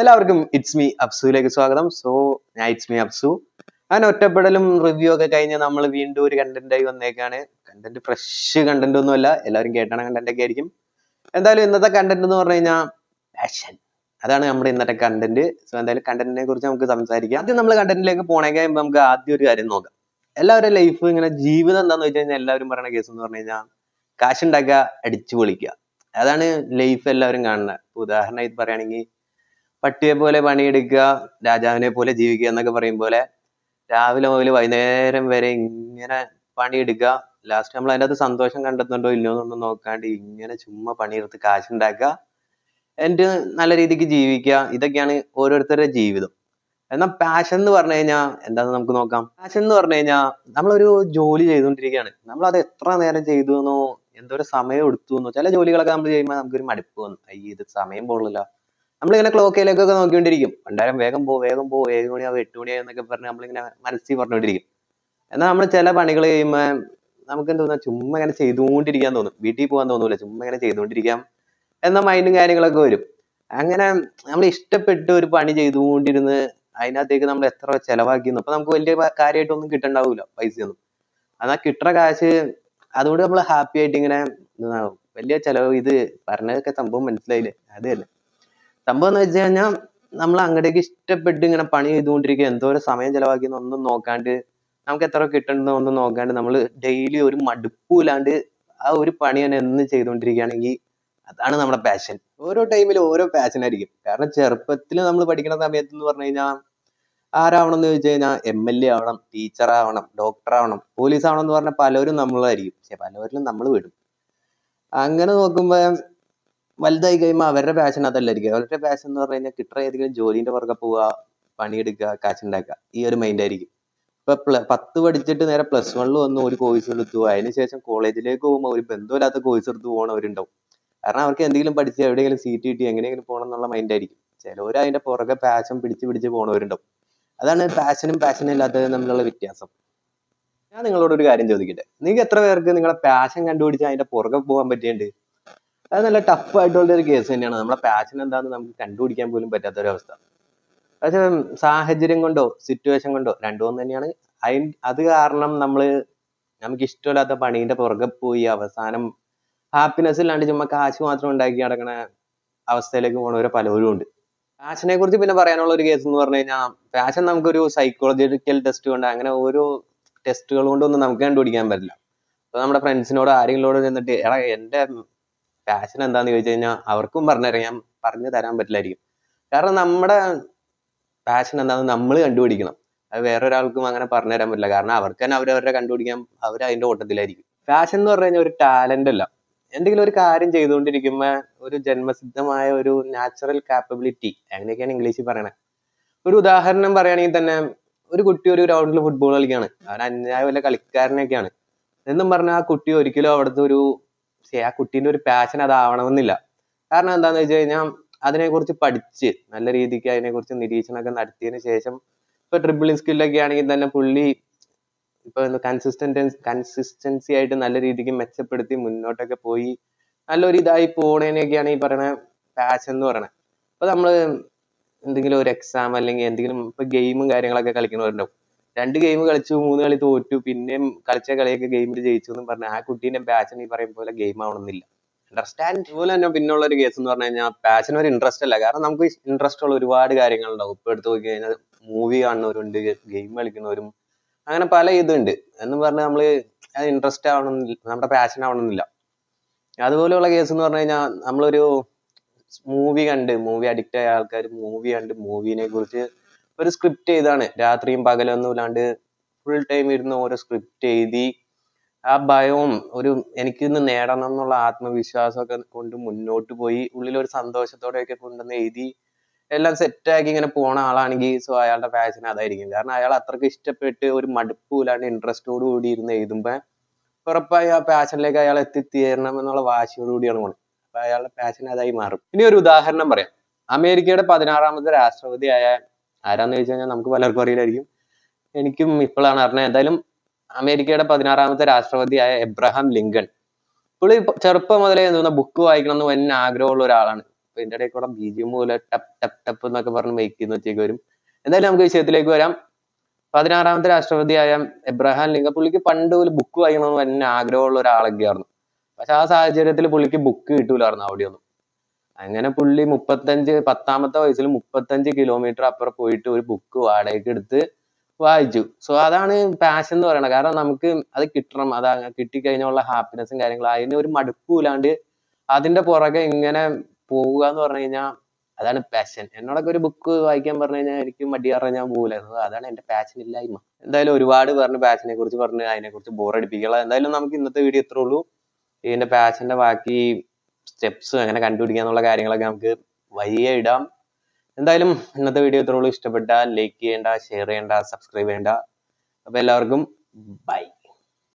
എല്ലാവർക്കും it's me അബ്സുവിലേക്ക് സ്വാഗതം. So ഞാൻ ഇറ്റ്സ് മീ അബ്സു. അങ്ങനെ ഒറ്റപ്പെടലും റിവ്യൂ ഒക്കെ കഴിഞ്ഞ് നമ്മൾ വീണ്ടും ഒരു കണ്ടന്റ് ആയി വന്നേക്കാണ്. കണ്ടന്റ് ഫ്രഷ് കണ്ടന്റ് ഒന്നുമല്ല. എല്ലാവരും കേട്ടണ കണ്ടന്റ് ഒക്കെ ആയിരിക്കും. എന്തായാലും ഇന്നത്തെ കണ്ടന്റ് എന്ന് പറഞ്ഞു കഴിഞ്ഞാൽ പാഷൻ അതാണ് നമ്മുടെ ഇന്നത്തെ കണ്ടന്റ് സോ എന്തായാലും കണ്ടന്റിനെ കുറിച്ച് നമുക്ക് സംസാരിക്കാം. ആദ്യം നമ്മൾ കണ്ടന്റിലേക്ക് പോണേ കഴിയുമ്പോൾ നമുക്ക് ആദ്യം ഒരു കാര്യം നോക്കാം. എല്ലാവരുടെ ലൈഫ് ഇങ്ങനെ ജീവിതം എന്താന്ന് വെച്ച് കഴിഞ്ഞാൽ എല്ലാവരും പറയുന്ന കേസ് എന്ന് പറഞ്ഞു കഴിഞ്ഞാൽ കാശ് ഉണ്ടാക്കുക അടിച്ചു പൊളിക്കുക. അതാണ് ലൈഫ് എല്ലാവരും കാണുന്നത്. ഉദാഹരണമായി പറയുകയാണെങ്കിൽ പട്ടിയെ പോലെ പണിയെടുക്കുക രാജാവിനെ പോലെ ജീവിക്കുക എന്നൊക്കെ പറയും പോലെ രാവിലെ മുതൽ വൈകുന്നേരം വരെ ഇങ്ങനെ പണിയെടുക്കുക. ലാസ്റ്റ് നമ്മൾ അതിന്റെ സന്തോഷം കണ്ടെത്തുന്നുണ്ടോ ഇല്ലയോ എന്നൊന്നും നോക്കാണ്ട് ഇങ്ങനെ ചുമ്മാ പണിയെടുത്ത് കാശുണ്ടാക്കുക. എന്നിട്ട് നല്ല രീതിക്ക് ജീവിക്കുക. ഇതൊക്കെയാണ് ഓരോരുത്തരുടെ ജീവിതം. എന്നാൽ പാഷൻ എന്ന് പറഞ്ഞു കഴിഞ്ഞാൽ എന്താണെന്ന് നമുക്ക് നോക്കാം. പാഷൻ എന്ന് പറഞ്ഞു കഴിഞ്ഞാൽ നമ്മളൊരു ജോലി ചെയ്തുകൊണ്ടിരിക്കുകയാണ്. നമ്മൾ അത് എത്ര നേരം ചെയ്തു എന്നോ എന്തോരം സമയം എടുത്തു എന്നോ ചില ജോലികളൊക്കെ നമ്മൾ ചെയ്യുമ്പോൾ നമുക്കൊരു മടുപ്പ് വന്നു. അയ്യ ഇത് സമയം പോളില്ല നമ്മളിങ്ങനെ ക്ലോക്കിലേക്കൊക്കെ നോക്കിക്കൊണ്ടിരിക്കും. പണ്ടാരം വേഗം പോ വേഗം പോ ഏഴ് മണിയാവും എട്ട് മണിയാവും എന്നൊക്കെ പറഞ്ഞ് നമ്മളിങ്ങനെ മനസ്സിൽ പറഞ്ഞുകൊണ്ടിരിക്കും. എന്നാൽ നമ്മൾ ചില പണികൾ ചെയ്യുമ്പോൾ നമുക്ക് എന്ത് തോന്നുക ചുമ്മാ ഇങ്ങനെ ചെയ്തുകൊണ്ടിരിക്കാൻ തോന്നും. വീട്ടിൽ പോകാൻ തോന്നൂല. ചുമ്മാ ഇങ്ങനെ ചെയ്തുകൊണ്ടിരിക്കാം എന്ന മൈൻഡും കാര്യങ്ങളൊക്കെ വരും. അങ്ങനെ നമ്മൾ ഇഷ്ടപ്പെട്ട് ഒരു പണി ചെയ്തുകൊണ്ടിരുന്ന് അതിനകത്തേക്ക് നമ്മൾ എത്ര ചെലവാക്കിയെന്ന്. അപ്പൊ നമുക്ക് വലിയ കാര്യമായിട്ടൊന്നും കിട്ടണ്ടാവൂല പൈസയൊന്നും. എന്നാൽ കിട്ടുന്ന കാശ് അതുകൊണ്ട് നമ്മൾ ഹാപ്പി ആയിട്ട് ഇങ്ങനെ വലിയ ചെലവ് ഇത് പറഞ്ഞതൊക്കെ സംഭവം മനസ്സിലായില്ലേ? അത് തന്നെ. സംഭവം എന്ന് വെച്ച് കഴിഞ്ഞാൽ നമ്മൾ അങ്ങടേക്ക് ഇഷ്ടപ്പെട്ട് ഇങ്ങനെ പണി ചെയ്തുകൊണ്ടിരിക്കുക എന്തോരം സമയം ചെലവാക്കിയെന്ന് ഒന്നും നോക്കാണ്ട് നമുക്ക് എത്ര കിട്ടണമെന്ന് ഒന്നും നോക്കാണ്ട് നമ്മൾ ഡെയിലി ഒരു മടുപ്പൂലാണ്ട് ആ ഒരു പണി തന്നെ എന്ന് ചെയ്തുകൊണ്ടിരിക്കുകയാണെങ്കിൽ അതാണ് നമ്മുടെ പാഷൻ ഓരോ ടൈമിലും ഓരോ പാഷൻ ആയിരിക്കും. കാരണം ചെറുപ്പത്തിൽ നമ്മൾ പഠിക്കുന്ന സമയത്ത് എന്ന് പറഞ്ഞു കഴിഞ്ഞാൽ ആരാവണം എന്ന് ചോദിച്ചു കഴിഞ്ഞാൽ എം എൽ എ ആവണം ടീച്ചർ ആവണം ഡോക്ടർ ആവണം പോലീസ് ആവണം എന്ന് പറഞ്ഞ പലരും നമ്മളായിരിക്കും. പക്ഷെ പലവരിലും നമ്മൾ വിടും. അങ്ങനെ നോക്കുമ്പോ വലുതായി കഴിയുമ്പോൾ അവരുടെ പാഷൻ അതല്ലായിരിക്കും. അവരുടെ പാഷൻ എന്ന് പറഞ്ഞു കഴിഞ്ഞാൽ കിട്ടുന്ന ഏതെങ്കിലും ജോലിന്റെ പുറകെ പോവുക പണിയെടുക്കുക കാശുണ്ടാക്കുക ഈ ഒരു മൈൻഡ് ആയിരിക്കും. ഇപ്പൊ പത്ത് പഠിച്ചിട്ട് നേരെ പ്ലസ് വണ്ണിൽ വന്ന് ഒരു കോഴ്സ് എടുത്തു. അതിനുശേഷം കോളേജിലേക്ക് പോകുമ്പോൾ ഒരു ബന്ധമില്ലാത്ത കോഴ്സ് എടുത്ത് പോകണവരുണ്ടാവും കാരണം അവർക്ക് എന്തെങ്കിലും പഠിച്ച് എവിടെയെങ്കിലും സീറ്റ് കിട്ടി എങ്ങനെയെങ്കിലും പോകണം എന്നുള്ള മൈൻഡ് ആയിരിക്കും. ചിലവർ അതിന്റെ പുറകെ പാഷൻ പിടിച്ച് പിടിച്ച് പോണവരുണ്ടാവും. അതാണ് പാഷനും പാഷനും ഇല്ലാത്തതും തമ്മിലുള്ള വ്യത്യാസം. ഞാൻ നിങ്ങളോട് ഒരു കാര്യം ചോദിക്കട്ടെ? നിങ്ങൾക്ക് എത്ര പേർക്ക് നിങ്ങളെ പാഷൻ കണ്ടുപിടിച്ച് അതിന്റെ പുറകെ പോകാൻ പറ്റിയുണ്ട് അത് നല്ല ടഫ് ആയിട്ടുള്ള ഒരു കേസ് തന്നെയാണ്. നമ്മളെ പാഷൻ എന്താണെന്ന് നമുക്ക് കണ്ടുപിടിക്കാൻ പോലും പറ്റാത്ത ഒരു അവസ്ഥ പക്ഷെ സാഹചര്യം കൊണ്ടോ സിറ്റുവേഷൻ കൊണ്ടോ രണ്ടും തന്നെയാണ്. അയിൻ അത് കാരണം നമ്മൾ നമുക്ക് ഇഷ്ടമില്ലാത്ത പണീന്റെ പുറകെ പോയി അവസാനം ഹാപ്പിനെസ് ഇല്ലാണ്ട് ചുമ്മാ കാശ് മാത്രം ഉണ്ടാക്കി നടക്കണ അവസ്ഥയിലേക്ക് പോണവരെ പലരും ഉണ്ട്. പാഷനെ കുറിച്ച് പിന്നെ പറയാനുള്ള ഒരു കേസ് എന്ന് പറഞ്ഞു കഴിഞ്ഞാൽ പാഷൻ നമുക്കൊരു സൈക്കോളജിക്കൽ ടെസ്റ്റ് കൊണ്ട് അങ്ങനെ ഓരോ ടെസ്റ്റുകൾ കൊണ്ടൊന്നും നമുക്ക് കണ്ടുപിടിക്കാൻ പറ്റില്ല. അപ്പൊ നമ്മുടെ ഫ്രണ്ട്സിനോട് ആരെങ്കിലോട് ചെന്നിട്ട് എടാ എന്റെ പാഷൻ എന്താന്ന് ചോദിച്ചു കഴിഞ്ഞാൽ അവർക്കും പറഞ്ഞുതരാൻ പറഞ്ഞു തരാൻ പറ്റില്ലായിരിക്കും. കാരണം നമ്മുടെ പാഷൻ എന്താണെന്ന് നമ്മൾ കണ്ടുപിടിക്കണം. അത് വേറെ ഒരാൾക്കും അങ്ങനെ പറഞ്ഞു തരാൻ പറ്റില്ല. കാരണം അവർക്ക് തന്നെ അവരവരുടെ കണ്ടുപിടിക്കാൻ അവർ അതിന്റെ ഓട്ടത്തിലായിരിക്കും. പാഷൻ എന്ന് പറഞ്ഞു കഴിഞ്ഞാൽ ഒരു ടാലന്റ് അല്ല. എന്തെങ്കിലും ഒരു കാര്യം ചെയ്തുകൊണ്ടിരിക്കുമ്പോ ഒരു ജന്മസിദ്ധമായ ഒരു നാച്ചുറൽ കാപ്പബിലിറ്റി അങ്ങനെയൊക്കെയാണ് ഇംഗ്ലീഷിൽ പറയണത് ഒരു ഉദാഹരണം പറയുകയാണെങ്കിൽ തന്നെ ഒരു കുട്ടി ഒരു ഗ്രൗണ്ടിൽ ഫുട്ബോൾ കളിക്കുകയാണ് അവൻ അന്യായ വല്ല കളിക്കാരനൊക്കെയാണ് എന്നും പറഞ്ഞാൽ ആ കുട്ടി ഒരിക്കലും അവിടുത്തെ ഒരു ശ്ശെ, ആ കുട്ടീന്റെ ഒരു പാഷൻ അതാവണമെന്നില്ല. കാരണം എന്താന്ന് വെച്ച് കഴിഞ്ഞാൽ അതിനെക്കുറിച്ച് പഠിച്ച് നല്ല രീതിക്ക് അതിനെക്കുറിച്ച് നിരീക്ഷണമൊക്കെ നടത്തിയതിന് ശേഷം ഇപ്പൊ ട്രിപ്പിളിംഗ് സ്കില്ലൊക്കെ ആണെങ്കിൽ തന്നെ പുള്ളി ഇപ്പൊ കൺസിസ്റ്റന്റ് കൺസിസ്റ്റൻസി ആയിട്ട് നല്ല രീതിക്ക് മെച്ചപ്പെടുത്തി മുന്നോട്ടൊക്കെ പോയി നല്ലൊരു ഇതായി പോണേനെയൊക്കെയാണ് ഈ പറയണ പാഷൻ എന്ന് പറയണത് അപ്പൊ നമ്മൾ എന്തെങ്കിലും ഒരു എക്സാം അല്ലെങ്കിൽ എന്തെങ്കിലും ഇപ്പൊ ഗെയിമും കാര്യങ്ങളൊക്കെ കളിക്കണവരുണ്ടാവും. രണ്ട് ഗെയിം കളിച്ചു മൂന്ന് കളി തോറ്റു. പിന്നെയും കളിച്ച കളിയൊക്കെ ഗെയിമിൽ ജയിച്ചു എന്നും പറഞ്ഞ് ആ കുട്ടീന്റെ പാഷൻ ഈ പറയും പോലെ ഗെയിം ആവണമെന്നില്ല. അണ്ടർസ്റ്റാൻഡ് അതുപോലെ തന്നെ പിന്നുള്ള ഒരു കേസ് എന്ന് പറഞ്ഞു കഴിഞ്ഞാൽ പാഷൻ ഒരു ഇൻട്രസ്റ്റ് അല്ല. കാരണം നമുക്ക് ഇൻട്രസ്റ്റ് ഉള്ള ഒരുപാട് കാര്യങ്ങളുണ്ടാവും. ഇപ്പൊ എടുത്ത് നോക്കി കഴിഞ്ഞാൽ മൂവി കാണുന്നവരുണ്ട് ഗെയിം കളിക്കുന്നവരും അങ്ങനെ പല ഇതുണ്ട്. എന്ന് പറഞ്ഞാൽ നമ്മൾ അത് ഇൻട്രസ്റ്റ് ആവണമെന്നില്ല നമ്മുടെ പാഷൻ ആവണമെന്നില്ല. അതുപോലെയുള്ള കേസ് എന്ന് പറഞ്ഞു കഴിഞ്ഞാൽ നമ്മളൊരു മൂവി കണ്ട് മൂവി അഡിക്റ്റ് ആയ ആൾക്കാർ മൂവി കണ്ട് മൂവിനെ കുറിച്ച് ഒരു സ്ക്രിപ്റ്റ് എഴുതാണ് രാത്രിയും പകലൊന്നും ഇല്ലാണ്ട് ഫുൾ ടൈം ഇരുന്ന് ഓരോ സ്ക്രിപ്റ്റ് എഴുതി ആ ഭയവും ഒരു എനിക്ക് ഇന്ന് നേടണം എന്നുള്ള ആത്മവിശ്വാസമൊക്കെ കൊണ്ട് മുന്നോട്ട് പോയി. ഉള്ളിൽ ഒരു സന്തോഷത്തോടെയൊക്കെ കൊണ്ടുവന്ന് എഴുതി എല്ലാം സെറ്റ് ആക്കി ഇങ്ങനെ പോണ ആളാണെങ്കിൽ സോ അയാളുടെ പാഷൻ അതായിരിക്കും. കാരണം അയാൾ അത്രയ്ക്ക് ഇഷ്ടപ്പെട്ട് ഒരു മടുപ്പില്ലാണ്ട് ഇൻട്രസ്റ്റോട് കൂടി ഇരുന്ന് എഴുതുമ്പോ ഉറപ്പായി ആ പാഷനിലേക്ക് അയാൾ എത്തിത്തീരണം എന്നുള്ള വാശിയോട് കൂടിയാണ് പോണത്. അപ്പൊ അയാളുടെ പാഷൻ അതായി മാറും. ഇനി ഒരു ഉദാഹരണം പറയാം. അമേരിക്കയുടെ പതിനാറാമത്തെ രാഷ്ട്രപതിയായ ആരാന്ന് ചോദിച്ചു കഴിഞ്ഞാൽ നമുക്ക് പലർക്കും അറിയില്ലായിരിക്കും. എനിക്കും ഇപ്പോഴാണ് അറിഞ്ഞത്. എന്തായാലും അമേരിക്കയുടെ പതിനാറാമത്തെ രാഷ്ട്രപതിയായ എബ്രഹാം ലിങ്കൺ. പുള്ളി ചെറുപ്പം മുതലേ എന്താ ബുക്ക് വായിക്കണം എന്ന് വൻ ആഗ്രഹമുള്ള ഒരാളാണ്. അപ്പൊ ഇതിന്റെ ഇടയിൽ കൂടെ ബി ജി എം പോലെ ടപ്പ് ടപ്പ് ടപ്പ് എന്നൊക്കെ പറഞ്ഞ് മേക്ക് ചെയ്യുന്ന വരും. എന്തായാലും നമുക്ക് വിഷയത്തിലേക്ക് വരാം. പതിനാറാമത്തെ രാഷ്ട്രപതിയായ എബ്രഹാം ലിങ്കൺ പുള്ളിക്ക് പണ്ട് ഒരു ബുക്ക് വായിക്കണമെന്ന് വലിയ ആഗ്രഹമുള്ള ഒരാളൊക്കെയായിരുന്നു. പക്ഷെ ആ സാഹചര്യത്തിൽ പുള്ളിക്ക് ബുക്ക് കിട്ടൂലായിരുന്നു അവിടെയൊന്നും. അങ്ങനെ പുള്ളി മുപ്പത്തഞ്ച് പത്താമത്തെ വയസ്സിൽ മുപ്പത്തഞ്ച് കിലോമീറ്റർ അപ്പുറം പോയിട്ട് ഒരു ബുക്ക് വാടകയ്ക്ക് എടുത്ത് വായിച്ചു. സോ അതാണ് പാഷൻ എന്ന് പറയുന്നത്. കാരണം നമുക്ക് അത് കിട്ടണം. അത് കിട്ടിക്കഴിഞ്ഞുള്ള ഹാപ്പിനെസ്സും കാര്യങ്ങളും. അതിന് ഒരു മടുപ്പില്ലാണ്ട് അതിന്റെ പുറകെ ഇങ്ങനെ പോവുക എന്ന് പറഞ്ഞു കഴിഞ്ഞാൽ അതാണ് പാഷൻ എന്നോടൊക്കെ ഒരു ബുക്ക് വായിക്കാൻ പറഞ്ഞു കഴിഞ്ഞാൽ എനിക്ക് മടിയാറ ഞാൻ പോകില്ലായിരുന്നു അതാണ് എന്റെ പാഷൻ ഇല്ലായ്മ. എന്തായാലും ഒരുപാട് പറഞ്ഞ് പാഷനെ കുറിച്ച് പറഞ്ഞ്. അതിനെ കുറിച്ച് ബോറടിപ്പിക്കുക എന്തായാലും നമുക്ക് ഇന്നത്തെ വീഡിയോ ഇത്രേ ഉള്ളൂ. ഇതിന്റെ പാഷന്റെ ബാക്കി സ്റ്റെപ്സ് അങ്ങനെ കണ്ടുപിടിക്കാന്നുള്ള കാര്യങ്ങളൊക്കെ നമുക്ക് വഴിയെ ഇടാം. എന്തായാലും ഇന്നത്തെ വീഡിയോ ഇത്രയുള്ളൂ ഇഷ്ടപ്പെട്ടാൽ ലൈക്ക് ചെയ്യേണ്ട ഷെയർ ചെയ്യേണ്ട സബ്സ്ക്രൈബ് ചെയ്യേണ്ട. അപ്പൊ എല്ലാവർക്കും ബൈ